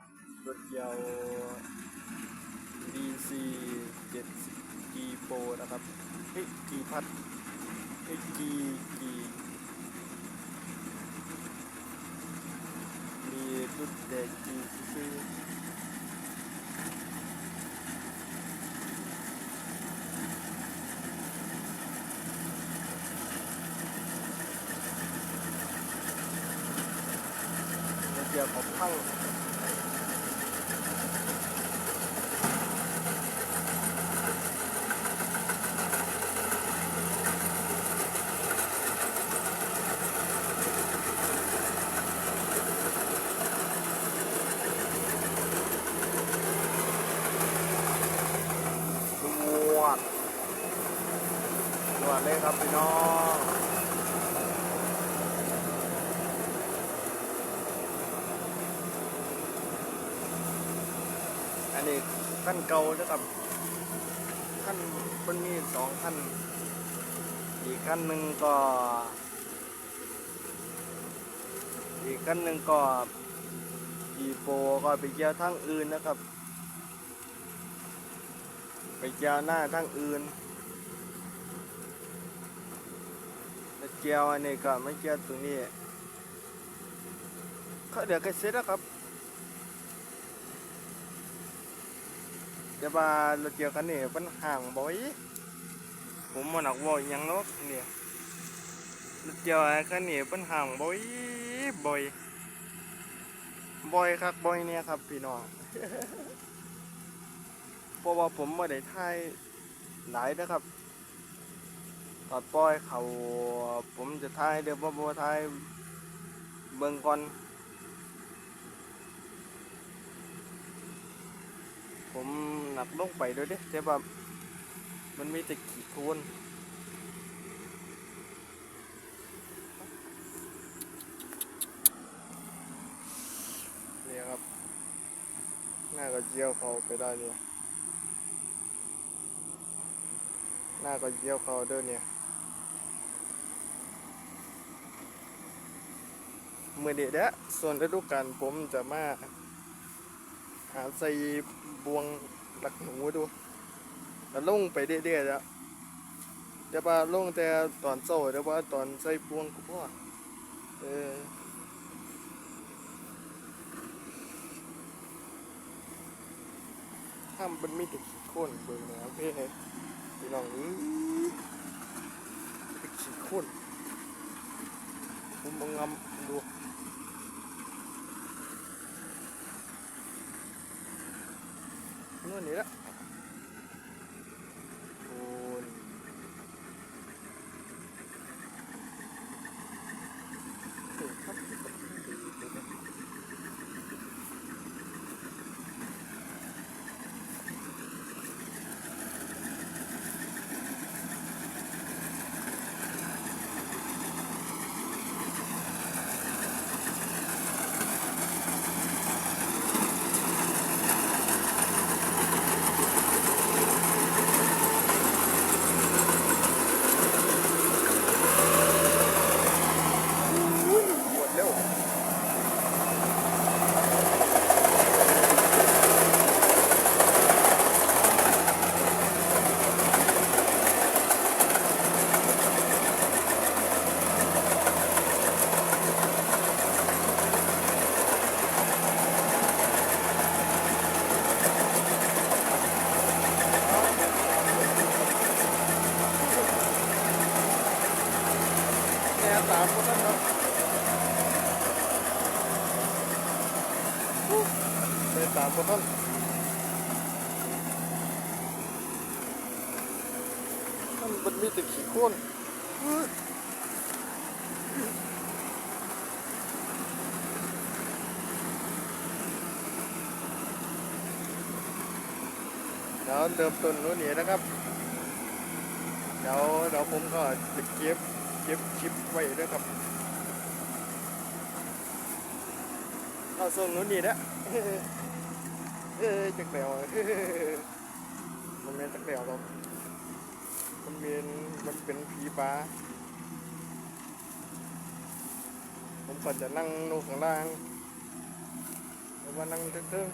ครับรถยาว DC 70 G Pro นะครับเฮ้ย G พัดเฮ้ย G G มีรุ่นแดง G ซื้อรถยาวของพัง ดวดดวดเลย ครับพี่น้องอันนี้ขั้นเก่านะครับขั้นมันมีสองขั้นอีกขั้นหนึ่งก็ อีกขั้นหนึ่งก็อีโปก็ไปเกี่ยวทั้งอื่นนะครับ ไปเจียวหน้าทั้งอื่นแล้ว เจียวอันนี้ก็ไม่เจียวตรงนี้เขาเดี๋ยวก็เสร็จแล้วครับเดี๋ยวมาเราเจียวกันนี่เป็นห่างบ่อยผมมันหนักบ่อยยังเนาะเนี่ยเราเจียวกันนี่เป็นห่างบ่อยบ่อยบ่อยครับบ่อยเนี่ยครับพี่น้องเพราะว่าผมไม่ได้ถ่ายหลายนะครับ ตอนปล่อยเขาผมจะถ่ายเดี๋ยวบ่บ่ถ่ายเบิ่งก่อน ผมหนักลงไปด้วยเด้แต่ว่ามันมีแต่ขีดโคนนี่ครับ หน้าก็เจียวเขาไปได้เนี่ยหน้าก็เยี่ยวเขาเด้อเนี่ย เมื่อเด็ดะส่วนฤดูกาลผมจะมา หาใส่บวงหลักหนูดูแล้วลงไปเรื่อยๆแล้วเดี๋ยวว่าลงแต่ตอนโซ่เดี๋ยวว่าตอนใส่บวงกูพ่อเออถ้ามันมีแต่ขี้โค่นเบิ่งนะเพ่พี่น้องเอ้ติดขี้โค่นผมมางำดู นู่นนี่ละโอ้ยเฮ้ยครับหมดเร็วแนวสามคนนะครับ เป็นนต้นมันมันมีแต่ขี้โคลนเดี๋ยวเริ่มต้นนู้นนี่นะครับ เดี๋ยวเดี๋ยวผมก็จะเก็บเก็บคลิปไว้ด้วยครับเอาส่งนู้นนี่นะ เอ้ยจักแดวเอ้ยมันเป็นจักแดวหรอกมันเป็นมันเป็นผีปลาผมก็จะนั่งนูข้างล่างแล้วมานั่งเทิง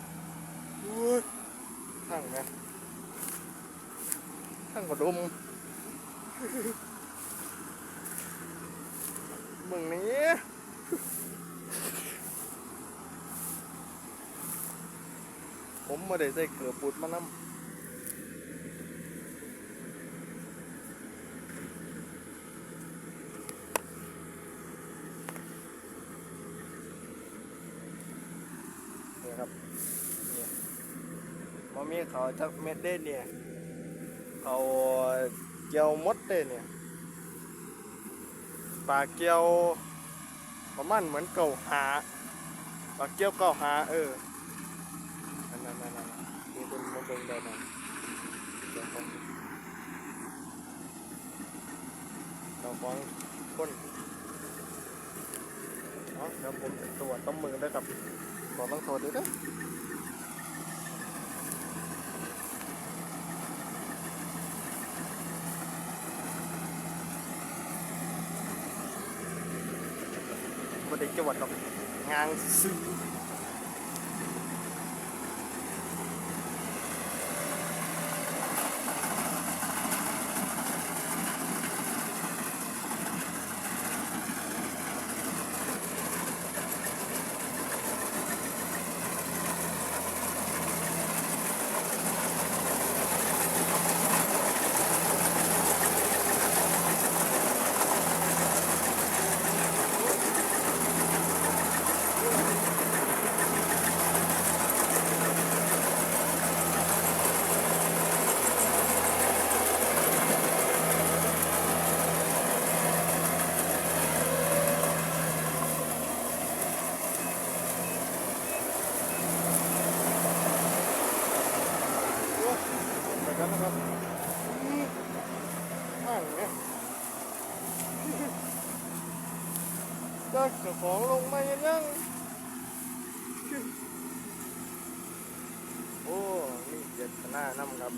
ๆอุ้ยทั้งไงทั้งกระดมมึงนี้ ผมไม่ได้ใส่เกลือปุดมานำนี่ครับนี่มามีเขาวจักเม็ดเด้เนี่ยเขาเกี่ยวมดเด้เนี่ยปลาเกี่ยวประมาณเหมือนเก่าหาปลาเกี่ยวเก่าหาเออ นั่นนั่นนั่นนั่นมีคนมาเบิ่งได้นั่นเจ้าของเจ้าของคนเนาะเดี๋ยวผมจะตรวจต้องมือด้วยกับบอกต้องโทษด้วยนะบ่ได้จังหวัดหรอกงานซื้อ ไปกันนะครับ ห่างเนี่ยได้เจ้าของลงมายังยังโอ้ นี่เจ็ดหน้าน้ำครับ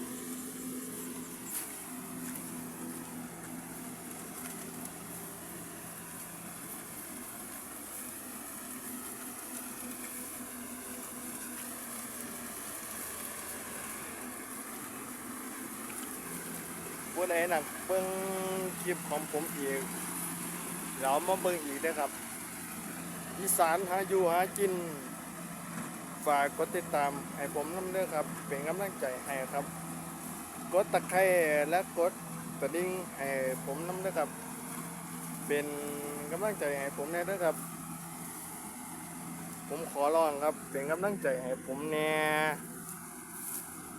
ผู้ใดหนักเบิ่งคลิปของผมอีกเดี๋ยวมาเบิ่งอีกนะครับอีสานหาอยู่หากิน ฝากกดติดตามให้ผมน้ำเด้อครับ เป็นกำลังใจให้ครับ กดตะไคร้และกดกระดิ่งให้ผมน้ำเด้อครับ เป็นกำลังใจให้ผมแน่เด้อครับ ผมขอร้องครับ เป็นกำลังใจให้ผมแน่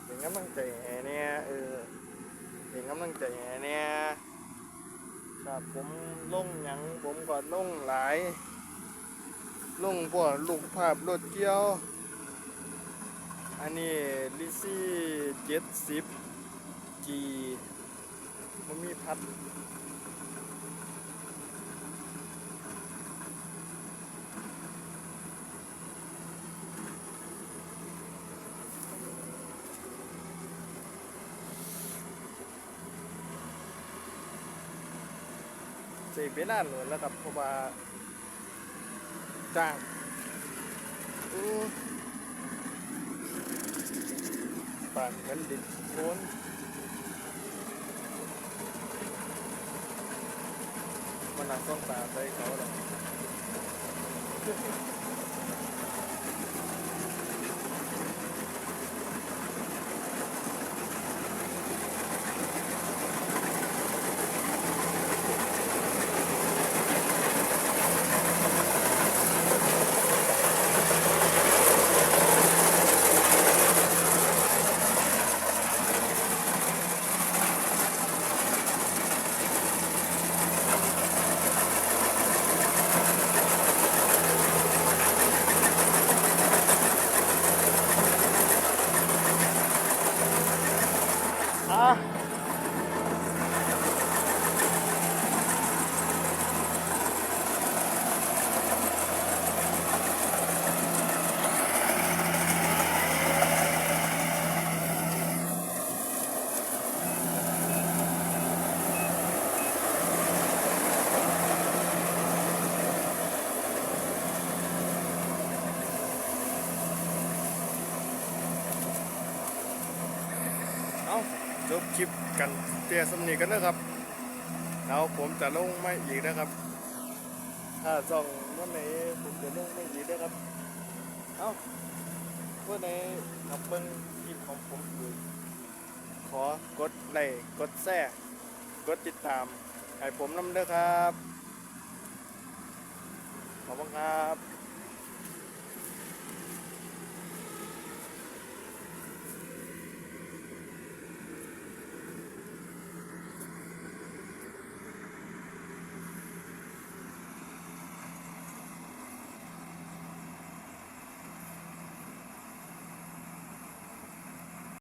เป็นกำลังใจให้แน่เออ เป็นกำลังใจให้เนี่ยครับผมลงหยังผมก็ลงหลาย ลงพวกลูกภาพรถเกี่ยว อันนี้ลิซี่เจ็ดสิบจีมันมีพัด เสียเวลาเหลือแล้วครับเพราะว่าจ้างปานเหมือนดินโคนมันนั่งต้องตาใจเขาหรอก จบคลิปกันเตียสำนีกันนะครับแล้วผมจะลงไม่อีกนะครับ ถ้าส่องวันไหนผมจะลงไม่อีกนะครับ เอ้าวันไหนขับเบิ้งคลิปของผมอยู่ขอกดไลค์กดแชร์กดติดตามให้ผมน้ำเด้อครับ ขอบคุณครับ